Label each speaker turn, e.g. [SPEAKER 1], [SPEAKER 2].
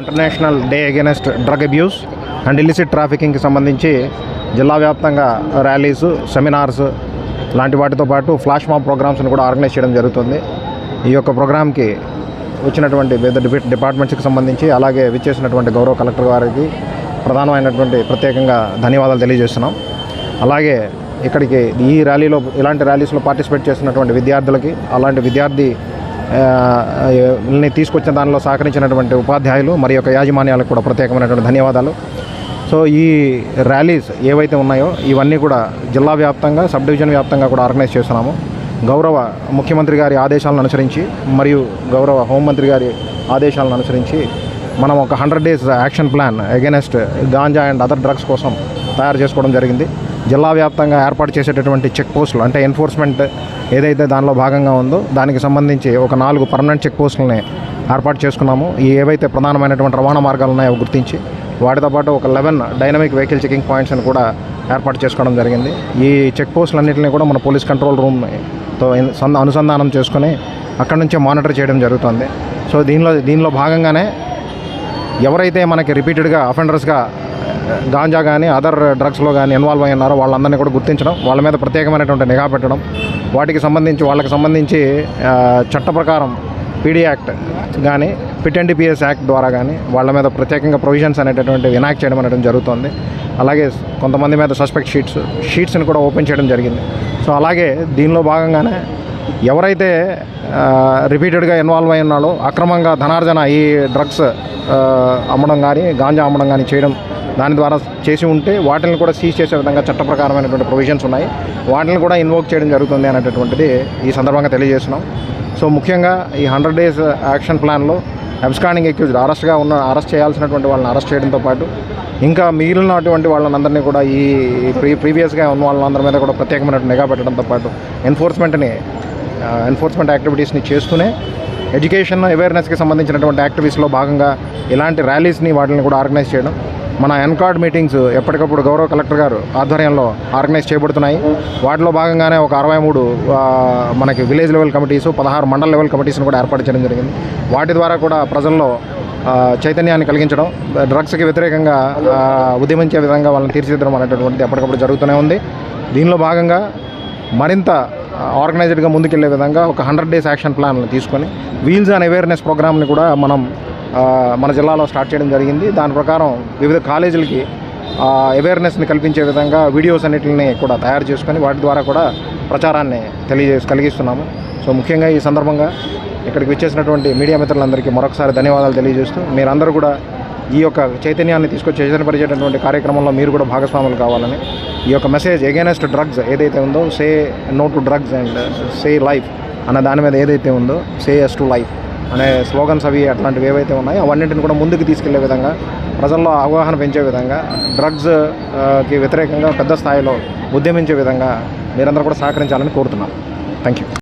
[SPEAKER 1] International day against drug abuse and illicit ట్రాఫికింగ్కి సంబంధించి జిల్లా వ్యాప్తంగా ర్యాలీస్ సెమినార్స్ లాంటి వాటితో పాటు ఫ్లాష్ మాప్ ప్రోగ్రామ్స్ని కూడా ఆర్గనైజ్ చేయడం జరుగుతుంది. ఈ యొక్క ప్రోగ్రామ్కి వచ్చినటువంటి వివిధ డిపి డిపార్ట్మెంట్స్కి సంబంధించి అలాగే విచ్చేసినటువంటి గౌరవ కలెక్టర్ గారికి ప్రధానమైనటువంటి ప్రత్యేకంగా ధన్యవాదాలు తెలియజేస్తున్నాం. అలాగే ఇక్కడికి ఈ ర్యాలీలో ఇలాంటి ర్యాలీస్లో పార్టిసిపేట్ చేసినటువంటి విద్యార్థులకి అలాంటి విద్యార్థి తీసుకొచ్చిన దానిలో సహకరించినటువంటి ఉపాధ్యాయులు మరి యొక్క యాజమాన్యాలకు కూడా ప్రత్యేకమైనటువంటి ధన్యవాదాలు. సో ఈ ర్యాలీస్ ఏవైతే ఉన్నాయో ఇవన్నీ కూడా జిల్లా వ్యాప్తంగా సబ్ డివిజన్ వ్యాప్తంగా కూడా ఆర్గనైజ్ చేస్తున్నాము. గౌరవ ముఖ్యమంత్రి గారి ఆదేశాలను అనుసరించి మరియు గౌరవ హోంమంత్రి గారి ఆదేశాలను అనుసరించి మనం ఒక hundred days action plan against ganja and other drugs కోసం తయారు చేసుకోవడం జరిగింది. జిల్లా వ్యాప్తంగా ఏర్పాటు చేసేటటువంటి చెక్ పోస్టులు అంటే ఎన్ఫోర్స్మెంట్ ఏదైతే దానిలో భాగంగా ఉందో దానికి సంబంధించి ఒక నాలుగు పర్మనెంట్ చెక్ పోస్టులని ఏర్పాటు చేసుకున్నాము. ఈ ఏవైతే ప్రధానమైనటువంటి రవాణా మార్గాలు ఉన్నాయో గుర్తించి వాటితో పాటు ఒక eleven dynamic vehicle checking points అని కూడా ఏర్పాటు చేసుకోవడం జరిగింది. ఈ చెక్ పోస్టులన్నింటినీ కూడా మన పోలీస్ కంట్రోల్ రూమ్తో అనుసంధానం చేసుకొని అక్కడి నుంచే మానిటర్ చేయడం జరుగుతుంది. సో దీనిలో దీనిలో భాగంగానే ఎవరైతే మనకి రిపీటెడ్గా అఫెండర్స్గా గాంజా కానీ అదర్ డ్రగ్స్లో కానీ ఇన్వాల్వ్ అయి ఉన్నారో వాళ్ళందరినీ కూడా గుర్తించడం వాళ్ళ మీద ప్రత్యేకమైనటువంటి నిఘా పెట్టడం వాటికి సంబంధించి వాళ్ళకి సంబంధించి చట్ట ప్రకారం పీడీ యాక్ట్ కానీ పిట్ అండ్ పిఎస్ యాక్ట్ ద్వారా కానీ వాళ్ళ మీద ప్రత్యేకంగా ప్రొవిజన్స్ అనేటటువంటి ఎనాక్ట్ చేయడం అనేది జరుగుతుంది. అలాగే కొంతమంది మీద సస్పెక్ట్ షీట్స్ షీట్స్ని కూడా ఓపెన్ చేయడం జరిగింది. సో అలాగే దీనిలో భాగంగానే ఎవరైతే రిపీటెడ్గా ఇన్వాల్వ్ అయి ఉన్నాడో అక్రమంగా ధనార్జన ఈ డ్రగ్స్ అమ్మడం కానీ గాంజా అమ్మడం కానీ చేయడం దాని ద్వారా చేసి ఉంటే వాటిని కూడా సీజ్ చేసే విధంగా చట్ట ప్రకారమైనటువంటి ప్రొవిజన్స్ ఉన్నాయి. వాటిని కూడా ఇన్వోక్ చేయడం జరుగుతుంది అనేటటువంటిది ఈ సందర్భంగా తెలియజేస్తున్నాం. సో ముఖ్యంగా ఈ హండ్రెడ్ డేస్ యాక్షన్ ప్లాన్లో అబ్స్కాండింగ్ ఎక్యూజ్డ్ అరెస్ట్గా ఉన్న అరెస్ట్ చేయాల్సినటువంటి వాళ్ళని అరెస్ట్ చేయడంతో పాటు ఇంకా మిగిలినటువంటి వాళ్ళందరినీ కూడా ఈ ప్రీ ప్రీవియస్గా ఉన్న వాళ్ళందరి మీద కూడా ప్రత్యేకమైనటువంటి నిఘా పెట్టడంతో పాటు ఎన్ఫోర్స్మెంట్ని ఎన్ఫోర్స్మెంట్ యాక్టివిటీస్ని చేస్తూనే ఎడ్యుకేషన్ అవేర్నెస్కి సంబంధించినటువంటి యాక్టివిటీస్లో భాగంగా ఇలాంటి ర్యాలీస్ని వాటిని కూడా ఆర్గనైజ్ చేయడం మన ఎన్కార్డ్ మీటింగ్స్ ఎప్పటికప్పుడు గౌరవ కలెక్టర్ గారు ఆధ్వర్యంలో ఆర్గనైజ్ చేయబడుతున్నాయి. వాటిలో భాగంగానే ఒక అరవై మూడు మనకి విలేజ్ లెవెల్ కమిటీస్ పదహారు మండల లెవెల్ కమిటీస్ని కూడా ఏర్పాటు చేయడం జరిగింది. వాటి ద్వారా కూడా ప్రజల్లో చైతన్యాన్ని కలిగించడం డ్రగ్స్కి వ్యతిరేకంగా ఉద్యమించే విధంగా వాళ్ళని తీర్చిదిద్దడం అనేటటువంటిది ఎప్పటికప్పుడు జరుగుతూనే ఉంది. దీనిలో భాగంగా మరింత ఆర్గనైజ్డ్గా ముందుకెళ్ళే విధంగా ఒక హండ్రెడ్ డేస్ యాక్షన్ ప్లాన్ తీసుకొని వీల్స్ అండ్ అవేర్నెస్ ప్రోగ్రామ్ని కూడా మనం మన జిల్లాలో స్టార్ట్ చేయడం జరిగింది. దాని ప్రకారం వివిధ కాలేజీలకి అవేర్నెస్ని కల్పించే విధంగా వీడియోస్ అన్నిటిని కూడా తయారు చేసుకొని వాటి ద్వారా కూడా ప్రచారాన్ని తెలియజేసి కలిగిస్తున్నాము. సో ముఖ్యంగా ఈ సందర్భంగా ఇక్కడికి వచ్చేసినటువంటి మీడియా మిత్రులందరికీ మరొకసారి ధన్యవాదాలు తెలియజేస్తూ మీరందరూ కూడా ఈ యొక్క చైతన్యాన్ని తీసుకొచ్చి చైతన్యపరిచేటటువంటి కార్యక్రమంలో మీరు కూడా భాగస్వాములు కావాలని ఈ యొక్క మెసేజ్ ఎగైనెస్ట్ డ్రగ్స్ ఏదైతే ఉందో say no to drugs and say life అన్న దాని మీద ఏదైతే ఉందో సే ఎస్ టు లైఫ్ అనే స్లోగన్స్ అవి అట్లాంటివి ఏవైతే ఉన్నాయో అవన్నింటిని కూడా ముందుకు తీసుకెళ్ళే విధంగా ప్రజల్లో అవగాహన పెంచే విధంగా డ్రగ్స్కి వ్యతిరేకంగా పెద్ద స్థాయిలో ఉద్యమించే విధంగా మీరందరూ కూడా సహకరించాలని కోరుతున్నాం. Thank you